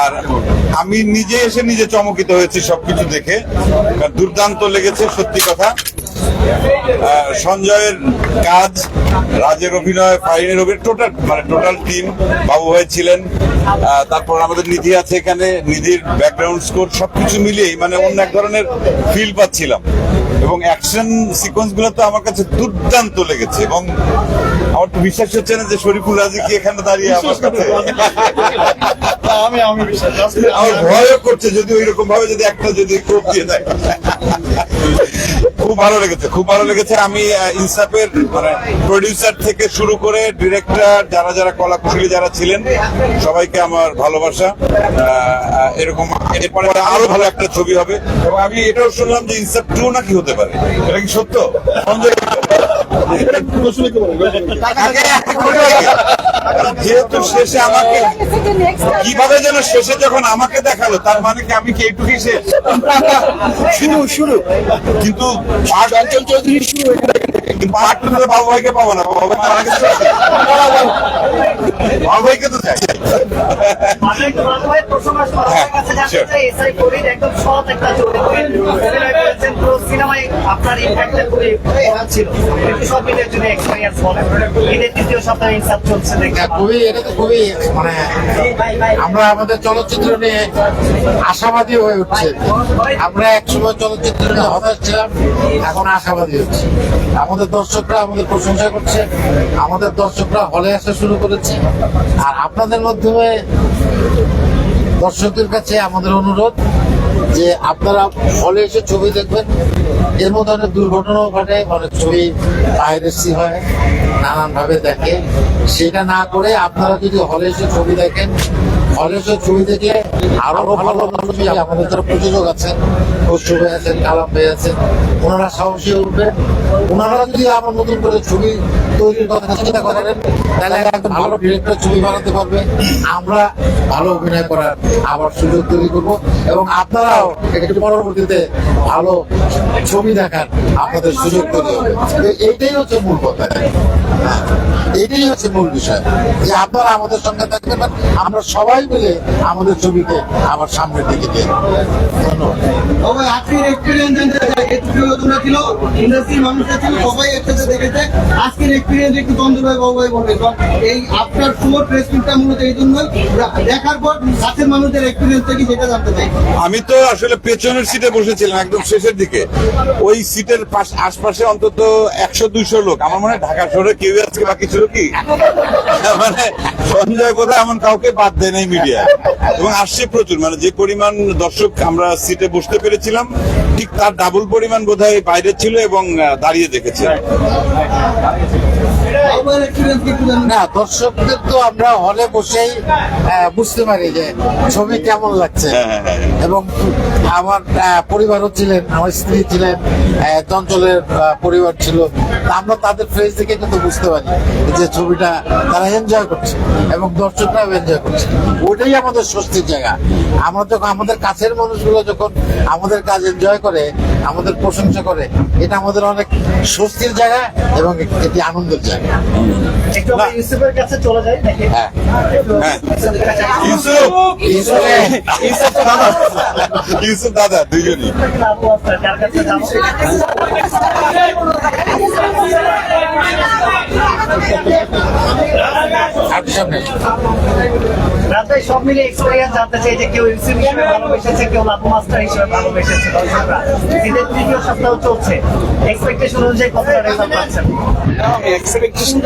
আর আমি নিজে এসে নিজে চমকিত হয়েছি সবকিছু দেখে। দুর্দান্ত লেগেছে সত্যি কথা। সঞ্জয়ের কাজ রাজের অভিনয় ফাইনের অভিনয় টোটাল মানে টোটাল টিম বাবু ভাই ছিলেন। তারপর আমাদের নিধি আছে এখানে নিধির ব্যাকগ্রাউন্ড স্কোর সবকিছু মিলিয়েই মানে অন্য এক ধরনের ফিল পাচ্ছিলাম। এবং অ্যাকশন সিকোয়েন্সগুলো তো আমার কাছে দুর্দান্ত লেগেছে এবং আমার তো বিশ্বাস হচ্ছে না যে শরীফুল রাজি কি এখানে দাঁড়িয়ে আমার কাছে আমি আমি আমার ভয়ও করছে যদি ওই রকম ভাবে যদি একটা যদি কোপ দিয়ে দেয়। খুব ভালো লেগেছে খুব ভালো লেগেছে। আমি ইনসাফের মানে প্রডিউসার থেকে শুরু করে ডিরেক্টর যারা যারা কলা কুশলী যারা ছিলেন সবাইকে আমার ভালোবাসা। এরকম এরপরে আরও ভালো একটা ছবি হবে। এবং আমি এটাও শুনলাম যে ইনসাফ টু নাকি হতে পারে। এটা কি সত্য? সঞ্জয় যেহেতু শেষে আমাকে কীভাবে যেন শেষে যখন আমাকে দেখাল তার মানে কি আমি কি এইটুকুই শেষ? শুরু শুরু। কিন্তু অঞ্চল চৌধুরী শুরু কিন্তু বাবু ভাইকে পাবো না বাবু ভাই। বাবু ভাইকে তো চাই হ্যাঁ, আপনার চলছে হ্যাঁ, খুবই এটা তো খুবই মানে আমরা আমাদের চলচ্চিত্র নিয়ে আশাবাদী হয়ে উঠছে। আমরা একসময় চলচ্চিত্র নিয়ে হতাশ ছিলাম এখন আশাবাদী হচ্ছে। আমাদের দর্শকরা আমাদের প্রশংসা করছে আমাদের দর্শকরা হলে আসা শুরু করেছে। আর আপনাদের মাধ্যমে দর্শকদের কাছে আমাদের অনুরোধ যে আপনারা হলে এসে ছবি দেখবেন। এর মধ্যে অনেক দুর্ঘটনাও ঘটে, অনেক ছবি পাইরেসি হয় নানান ভাবে দেখে। সেটা না করে আপনারা যদি হলে এসে ছবি দেখেন, হলে এসে ছবি দেখে আরও ভালো ভালো ছবি আমাদের যারা প্রযোজক আছেন খসরু ভাই আছেন, কালাম ভাই আছেন, ওনারা সাহসী উঠবেন। ওনারা যদি আবার নতুন করে ছবি তৈরির কথা চিন্তা করেন তাহলে একদম ভালো ডিরেক্টর ছবি বানাতে পারবে। আমরা ভালো অভিনয় করার আবার সুযোগ তৈরি করব এবং আপনারাও একটু পরবর্তীতে ভালো ছবি দেখার আপনাদের সুযোগ তৈরি হবে। এইটাই হচ্ছে মূল কথা। হ্যাঁ, এটাই হচ্ছে মূল বিষয়। যে আপনারা আমাদের সঙ্গে থাকবেন আমরা সবাই মিলে আমাদের ছবিকে আবার সামনের দিকে যাব। ধন্যবাদ। আজকের এক্সপিরিয়েন্স একটু নতুনরা ছিল ইন্ডাস্ট্রির মানুষরা ছিল সবাই একসাথে দেখেছে। আজকের এক্সপিরিয়েন্স একটু চন্দ্র ভাই বাবু ভাই বলবে এই আপনার সুমোর প্রেস মিটটা মূলত এই জন্যই। দেখার পর কাছের মানুষদের এক্সপিরিয়েন্স থেকে সেটা জানতে চাই। আমি তো আসলে পেছনের সিটে বসেছিলাম একদম শেষের দিকে। ওই সিটের পাশ আশপাশে অন্তত একশো দুইশো লোক। আমার মনে হয় ঢাকা শহরে কেউ আজকে বাকি ছিল কি? মানে সঞ্জয় কোথায় এমন কাউকে বাদ দেয় নাই মিডিয়া এবং আসছে প্রচুর। মানে যে পরিমাণ দর্শক আমরা সিটে বসতে পেরেছিলাম ঠিক তার ডাবল পরিমাণ বোধহয় বাইরে ছিল এবং দাঁড়িয়ে দেখেছে না দর্শকদের তো আমরা হলে বসেই বুঝতে পারি যে ছবি কেমন লাগছে হ্যাঁ, হ্যাঁ, হ্যাঁ। এবং আমার পরিবারও ছিলেন আমার স্ত্রী ছিলেন চঞ্চলের পরিবার ছিল। তা আমরা তাদের ফেস দেখে কিন্তু বুঝতে পারি যে ছবিটা তারা এনজয় করছে এবং দর্শকরাও এনজয় করছে। ওইটাই আমাদের স্বস্তির জায়গা। আমরা যখন আমাদের কাছের মানুষগুলো যখন আমাদের কাজ এনজয় করে আমাদের প্রশংসা করে এটা আমাদের অনেক স্বস্তির জায়গা এবং এটি আনন্দের জায়গা। কাছে চলে যাই নাকি? হ্যাঁ। হ্যাঁ ইউসুফ দাদা রাতে সব মিলে এক্সপিরিয়েন্স জানতে চাই যে কেউ ইউসুফ হিসেবে ভালোবেসেছে কেউ লাভু মাস্টার হিসেবে ভালোবেসেছে দর্শকরা। ঈদের তৃতীয় সপ্তাহ চলছে। এক্সপেকটেশন অনুযায়ী কতটা রেজাল্ট পাচ্ছেন? এক্সপেকটেশন